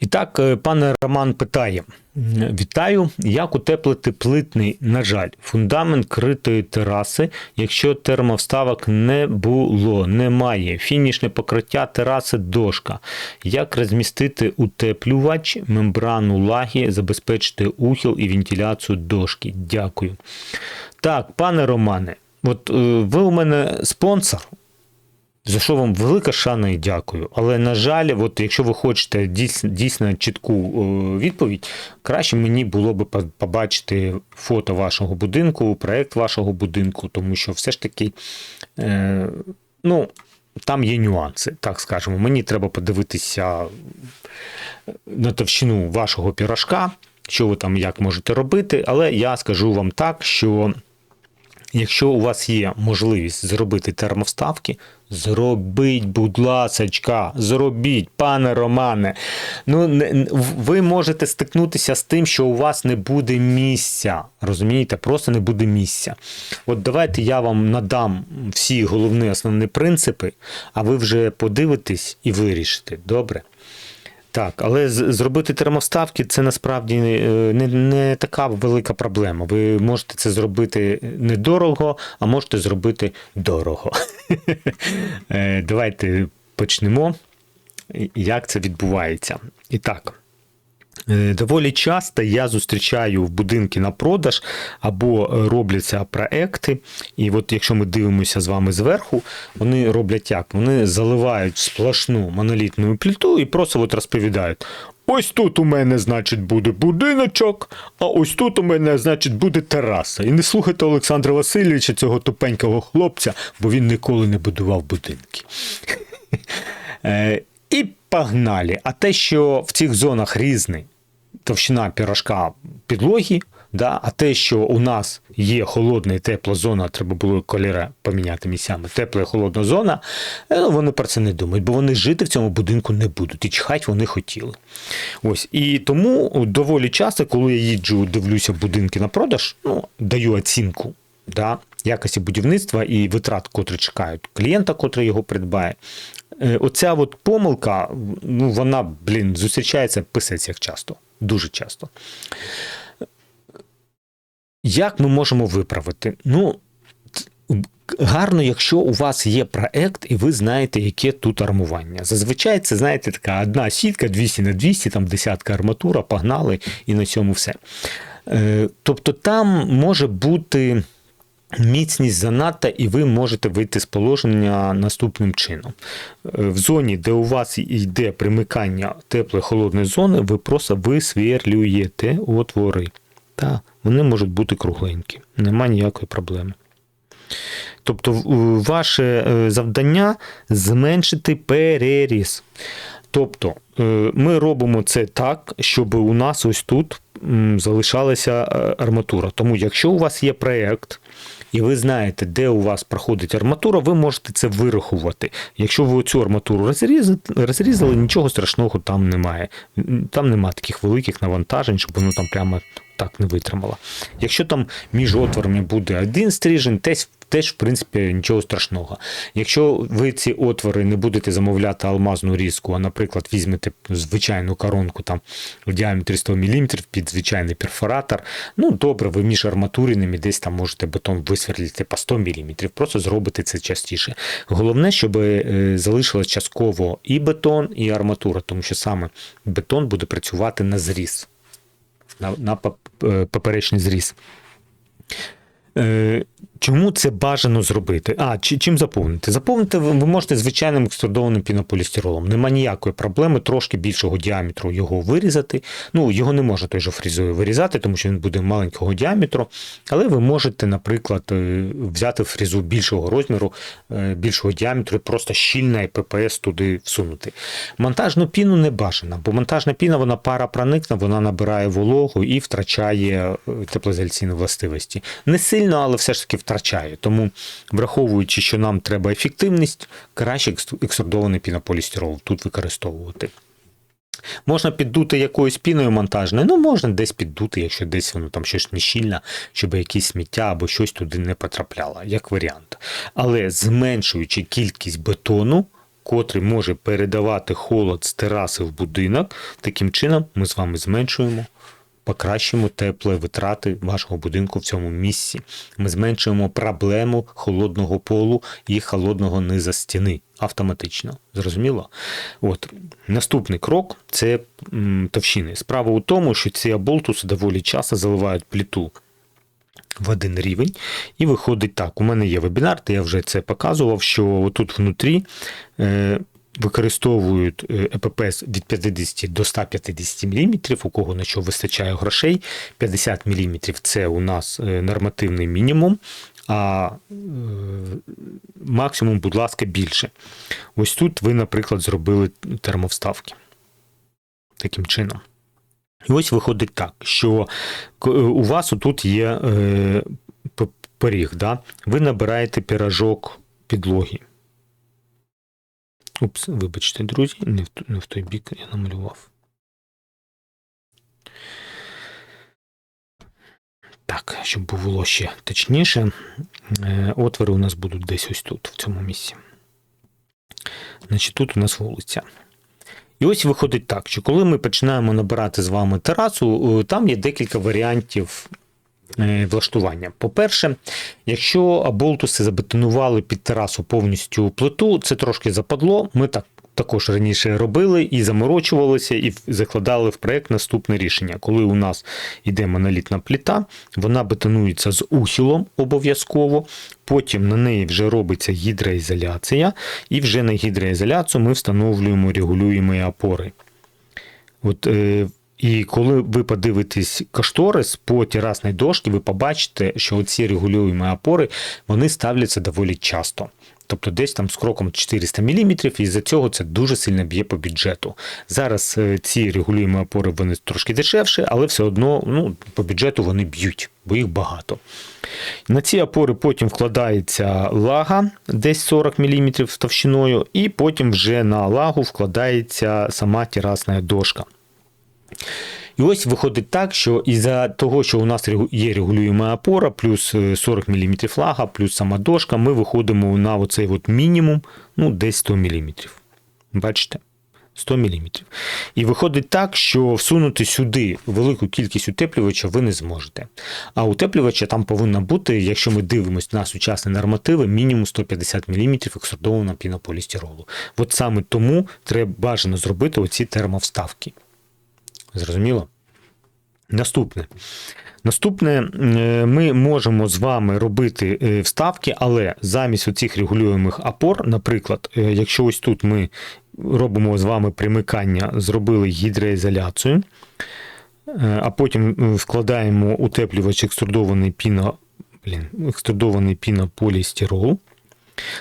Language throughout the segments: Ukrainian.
І так, е, пане Роман питає: Вітаю, як утеплити плитний, на жаль, фундамент критої тераси, якщо термовставок не було, немає. Фінішне покриття тераси дошка. Як розмістити утеплювач, мембрану лаги, забезпечити ухил і вентиляцію дошки? Дякую. Так, пане Романе, от е, ви у мене спонсор. За що вам велика шана і дякую. Але, на жаль, от якщо ви хочете дійсно, дійсно чітку е, відповідь, краще мені було б побачити фото вашого будинку, проект вашого будинку, тому що все ж таки, е, ну, там є нюанси, так скажемо. Мені треба подивитися на товщину вашого пірожка, що ви там як можете робити, але я скажу вам так, що. Якщо у вас є можливість зробити термовставки, зробіть, будь ласочка, зробіть, пане Романе. Ну, не- ви можете стикнутися з тим, що у вас не буде місця. Розумієте, просто не буде місця. От давайте я вам надам всі головні основні принципи, а ви вже подивитесь і вирішите. Добре? Так, але зробити термоставки це насправді е, не, не така велика проблема. Ви можете це зробити недорого, а можете зробити дорого. Е, Давайте почнемо, як це відбувається. І так. Е, Доволі часто я зустрічаю в будинки на продаж або е, робляться проекти. І от якщо ми дивимося з вами зверху, вони роблять як? Вони заливають сплошну монолітну плиту і просто от розповідають. Ось тут у мене, значить, буде будиночок, а ось тут у мене, значить, буде тераса. І не слухайте Олександра Васильовича, цього тупенького хлопця, бо він ніколи не будував будинки. І погнали. А те, що в цих зонах різний товщина пірожка підлоги, да, а те, що у нас є холодна і тепла зона, треба було кольори поміняти місцями, тепла і холодна зона, е, ну, вони про це не думають, бо вони жити в цьому будинку не будуть. І чхать вони хотіли. Ось. І тому доволі часто, коли я їджу, дивлюся будинки на продаж, ну, даю оцінку да, якості будівництва і витрат, котрі чекають клієнта, котрий його придбає. Е, Оця от помилка, ну, вона, блін, зустрічається писець як часто, дуже часто. Як ми можемо виправити? Ну, гарно, якщо у вас є проект, і ви знаєте, яке тут армування. Зазвичай це, знаєте, така одна сітка 200 на 200, там десятка арматура, погнали, і на цьому все. Е, Тобто там може бути міцність занадта, і ви можете вийти з положення наступним чином. Е, В зоні, де у вас йде примикання теплої холодної зони, ви просто висверлюєте отвори. Та, вони можуть бути кругленькі, нема ніякої проблеми. Тобто, ваше е, завдання зменшити переріз. Тобто, е, ми робимо це так, щоб у нас ось тут залишалася арматура. Тому, якщо у вас є проєкт, і ви знаєте, де у вас проходить арматура, ви можете це вирахувати. Якщо ви цю арматуру розрізали, розрізали, нічого страшного там немає. Там немає таких великих навантажень, щоб воно там прямо так не витримало. Якщо там між отворами буде один стрижень, теж, теж в принципі нічого страшного. Якщо ви ці отвори не будете замовляти алмазну різку, а, наприклад, візьмете звичайну коронку там в діаметрі 100 мм під звичайний перфоратор, ну добре, ви між арматуринами десь там можете бетон висверлити по 100 мм, просто зробите це частіше. Головне, щоб е, залишилось частково і бетон, і арматура, тому що саме бетон буде працювати на зріз на, на е, поперечний зріз. Чому це бажано зробити? А, чи, чим заповнити? Заповнити ви можете звичайним екструдованим пінополістиролом. Нема ніякої проблеми, трошки більшого діаметру його вирізати. Ну, його не можна той же фрізою вирізати, тому що він буде маленького діаметру. Але ви можете, наприклад, е, взяти фрізу більшого розміру, е, більшого діаметру, і просто щільна і ППС туди всунути. Монтажну піну не бажано, бо монтажна піна вона парапроникна, вона набирає вологу і втрачає е, теплоізоляційні властивості. Не сильно, але все ж таки втрачає. Тому, враховуючи, що нам треба ефективність, краще екс- екструдований пінополістирол тут використовувати. Можна піддути якоюсь піною монтажною, ну можна десь піддути, якщо десь воно там щось нещільне, щоб якісь сміття або щось туди не потрапляло, як варіант. Але зменшуючи кількість бетону, котрий може передавати холод з тераси в будинок. Таким чином, ми з вами зменшуємо, покращуємо теплі витрати вашого будинку в цьому місці. Ми зменшуємо проблему холодного полу і холодного низа стіни автоматично. Зрозуміло? От наступний крок це товщини. Справа у тому, що ці аболтуси доволі часто заливають пліту в один рівень, і виходить так. У мене є вебінар, де я вже це показував, що тут внутрі е, використовують е, ЕППС від 50 до 150 мм, у кого на що вистачає грошей. 50 мм це у нас е, нормативний мінімум. А е, максимум, будь ласка, більше. Ось тут ви, наприклад, зробили термовставки. Таким чином. І ось виходить так, що у вас тут є е, поріг, да? ви набираєте піражок підлоги. Упс, вибачте, друзі, не в, не в той бік я намалював. Так, щоб було ще точніше, е, отвори у нас будуть десь ось тут, в цьому місці. Значить, тут у нас вулиця. І ось виходить так, що коли ми починаємо набирати з вами терасу, е, там є декілька варіантів влаштування. По-перше, якщо аболтуси забетонували під терасу повністю плиту, це трошки западло. Ми так також раніше робили і заморочувалися, і закладали в проект наступне рішення. Коли у нас йде монолітна плита, вона бетонується з ухилом обов'язково. Потім на неї вже робиться гідроізоляція, і вже на гідроізоляцію ми встановлюємо регулюємо опори. От, е, і коли ви подивитесь кошторис по терасній дошці, ви побачите, що ці регулюємо опори вони ставляться доволі часто. Тобто десь там з кроком 400 мм, і за цього це дуже сильно б'є по бюджету. Зараз е, ці регулюємо опори вони трошки дешевше, але все одно ну, по бюджету вони б'ють, бо їх багато. На ці опори потім вкладається лага десь 40 мм товщиною, і потім вже на лагу вкладається сама терасна дошка. І ось виходить так, що із-за того, що у нас є регулюєма опора, плюс е, 40 мм лага, плюс сама дошка, ми виходимо на оцей от мінімум, ну, десь 100 мм. Бачите? 100 мм. І виходить так, що всунути сюди велику кількість утеплювача ви не зможете. А утеплювача там повинно бути, якщо ми дивимося на сучасні нормативи, мінімум 150 мм екструдованого пінополістиролу. От саме тому треба бажано зробити оці термовставки. Зрозуміло? Наступне. Наступне, е, ми можемо з вами робити е, вставки, але замість оцих регулюємих опор, наприклад, е, якщо ось тут ми робимо з вами примикання, зробили гідроізоляцію, а потім вкладаємо утеплювач екструдований піно, блін, екструдований пінополістирол,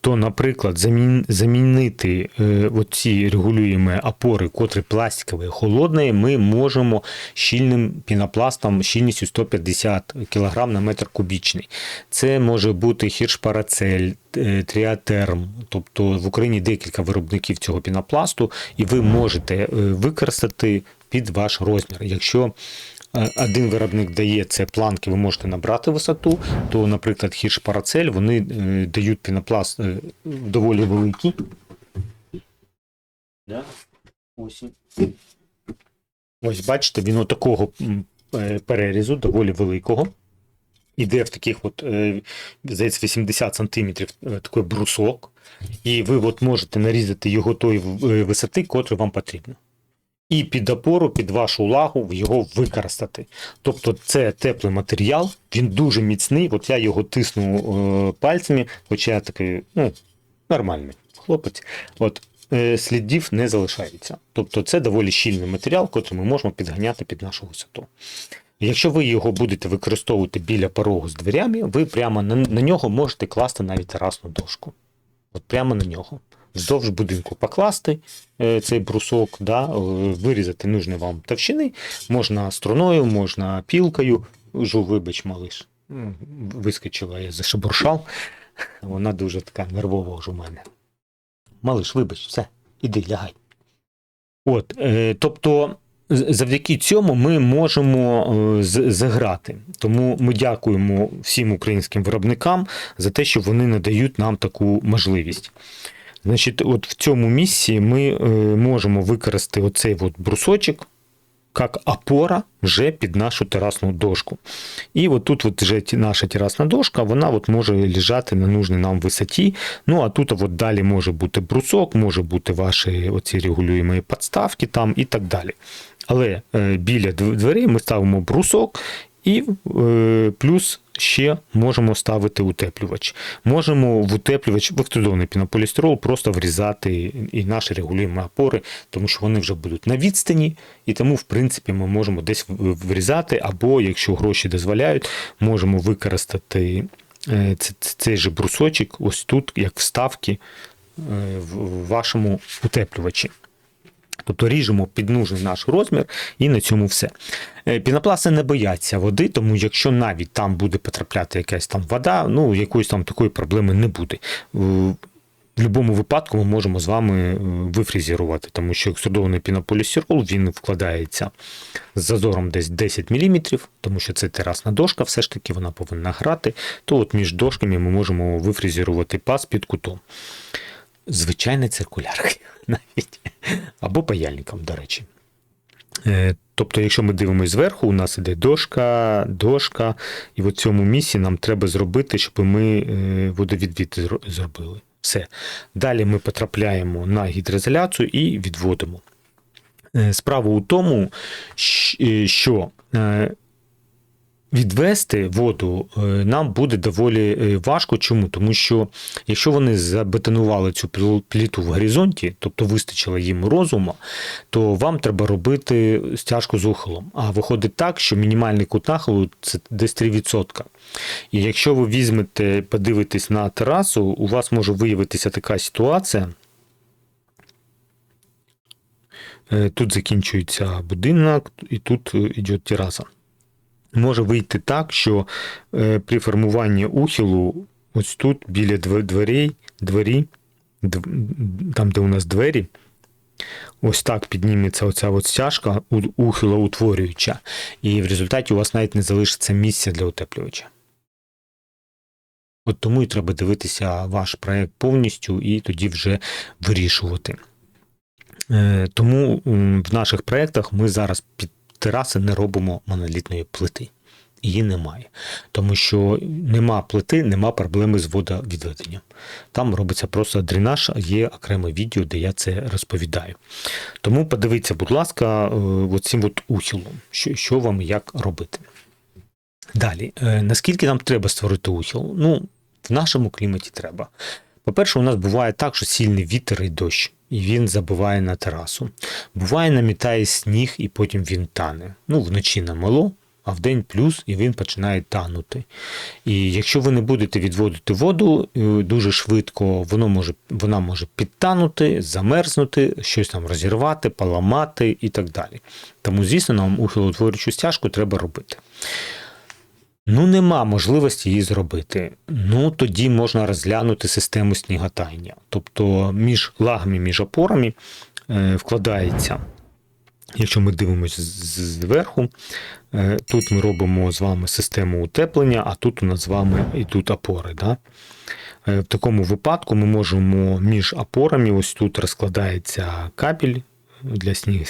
то, наприклад, замін, замінити е, оці регулюємо опори, котрі пластикові, холодні, ми можемо щільним пінопластом щільністю 150 кг на метр кубічний. Це може бути хіршпарацель, е, тріатерм, тобто в Україні декілька виробників цього пінопласту, і ви можете е, використати під ваш розмір. Якщо один виробник дає це планки, ви можете набрати висоту, то, наприклад, хірш парацель вони е, дають пінопласт е, доволі великий. Да? Ось. Ось бачите, він отакого е, перерізу, доволі великого. Іде в таких от, здається, 80 см такий брусок, і ви от можете нарізати його тої висоти, котру вам потрібно. І під опору, під вашу лагу його використати. Тобто це теплий матеріал, він дуже міцний. От я його тисну е, пальцями, хоча я такий, ну, нормальний хлопець. От е, слідів не залишається. Тобто це доволі щільний матеріал, який ми можемо підганяти під нашу висоту. Якщо ви його будете використовувати біля порогу з дверями, ви прямо на, на нього можете класти навіть терасну дошку. От прямо на нього. Вздовж будинку покласти е, цей брусок, да, е, вирізати нужні вам товщини. Можна струною, можна пілкою. Жу, вибач, малиш. Вискочила, я зашебуршав. Вона дуже така нервова вже у мене. Малиш, вибач, все, іди, лягай. От, е, тобто, завдяки цьому ми можемо е, заграти. Тому ми дякуємо всім українським виробникам за те, що вони надають нам таку можливість. Значить, от в цьому місці ми е, можемо використати оцей от брусочок як опора вже під нашу терасну дошку. І от тут от вже наша терасна дошка, вона от може лежати на нужній нам висоті. Ну а тут от далі може бути брусок, може бути ваші оці регулюємі підставки там і так далі. Але е, біля дверей ми ставимо брусок і е, плюс ще можемо ставити утеплювач. Можемо в утеплювач в екструдований пінополістирол просто врізати і наші регулюємо опори, тому що вони вже будуть на відстані, і тому, в принципі, ми можемо десь врізати, або, якщо гроші дозволяють, можемо використати е, цей же брусочок ось тут, як вставки е, в вашому утеплювачі. Тобто ріжемо під нужний наш розмір, і на цьому все. Е, Пінопласти не бояться води, тому якщо навіть там буде потрапляти якась там вода, ну якоїсь там такої проблеми не буде. В в будь-якому випадку ми можемо з вами е, вифрезерувати, тому що екструдований пінополістирол він вкладається з зазором десь 10 мм, тому що це терасна дошка, все ж таки вона повинна грати. То от між дошками ми можемо вифрезерувати паз під кутом. Звичайний циркуляр навіть. Або паяльником, до речі. Е, Тобто, якщо ми дивимося зверху, у нас іде дошка, дошка, і в цьому місці нам треба зробити, щоб ми е, водовідвід зробили. Все. Далі ми потрапляємо на гідроізоляцію і відводимо. Е, Справа у тому, що відвести воду е, нам буде доволі е, важко. Чому? Тому що якщо вони забетонували цю пліту в горизонті, тобто вистачило їм розуму, то вам треба робити стяжку з ухилом. А виходить так, що мінімальний кут нахилу це десь 3%. І якщо ви візьмете, подивитесь на терасу, у вас може виявитися така ситуація. Е, Тут закінчується будинок, і тут йде тераса. Може вийти так, що е, при формуванні ухилу, ось тут біля дверей, двері, дв- там, де у нас двері, ось так підніметься оця от стяжка ухилоутворююча, і в результаті у вас навіть не залишиться місця для утеплювача. От тому і треба дивитися ваш проект повністю і тоді вже вирішувати. Е, Тому в наших проєктах ми зараз під тераси не робимо монолітної плити. Її немає. Тому що нема плити, нема проблеми з водовідведенням. Там робиться просто дренаж, є окреме відео, де я це розповідаю. Тому подивіться, будь ласка, е, оцим от ухилом, що, що вам як робити. Далі, е, наскільки нам треба створити ухил? Ну, в нашому кліматі треба. По-перше, у нас буває так, що сильний вітер і дощ, і він забиває на терасу. Буває, намітає сніг, і потім він тане. Ну, вночі намело, а вдень плюс, і він починає танути. І якщо ви не будете відводити воду е, дуже швидко, воно може, вона може підтанути, замерзнути, щось там розірвати, поламати і так далі. Тому, звісно, нам ухилотворючу стяжку треба робити. Ну, нема можливості її зробити. Ну, тоді можна розглянути систему сніготання. Тобто між лагами, між опорами е, вкладається, якщо ми дивимося зверху, е, тут ми робимо з вами систему утеплення, а тут у нас з вами йдуть опори. Да? Е, В такому випадку ми можемо між опорами, ось тут розкладається кабель для сніг.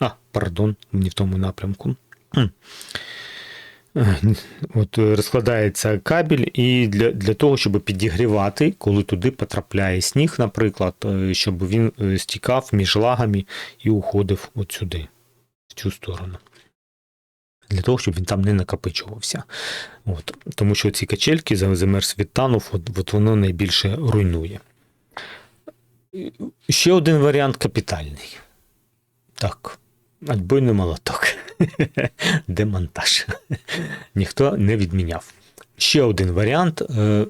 А, пардон, не в тому напрямку. Е, От е, розкладається кабель, і для, для того, щоб підігрівати, коли туди потрапляє сніг, наприклад, е, щоб він стікав між лагами і уходив от сюди, в цю сторону. Для того, щоб він там не накопичувався. От. Тому що ці качельки за- замерз відтанув, от, от воно найбільше руйнує. Ще один варіант капітальний. Так, отбойний молоток. Демонтаж. Ніхто не відміняв. Ще один варіант е,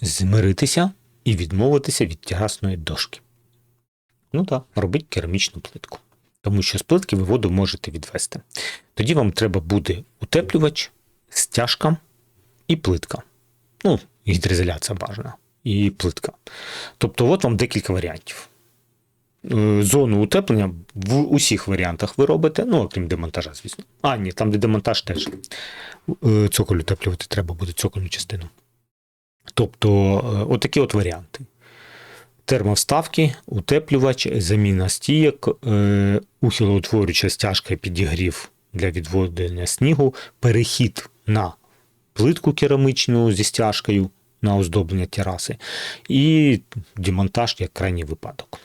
змиритися і відмовитися від терасної дошки. Ну так, робіть керамічну плитку. Тому що з плитки ви воду можете відвести. Тоді вам треба буде утеплювач, стяжка і плитка. Ну, гідроізоляція бажана. І плитка. Тобто, от вам декілька варіантів. Е, Зону утеплення в усіх варіантах ви робите, ну, окрім демонтажа, звісно. А, ні, там, де демонтаж теж е, цоколь утеплювати треба буде цокольну частину. Тобто, е, отакі от варіанти. термовставки, утеплювач, заміна стійок, ухилоутворююча стяжка і підігрів для відведення снігу, перехід на плитку керамичну зі стяжкою на оздоблення тераси і демонтаж як крайній випадок.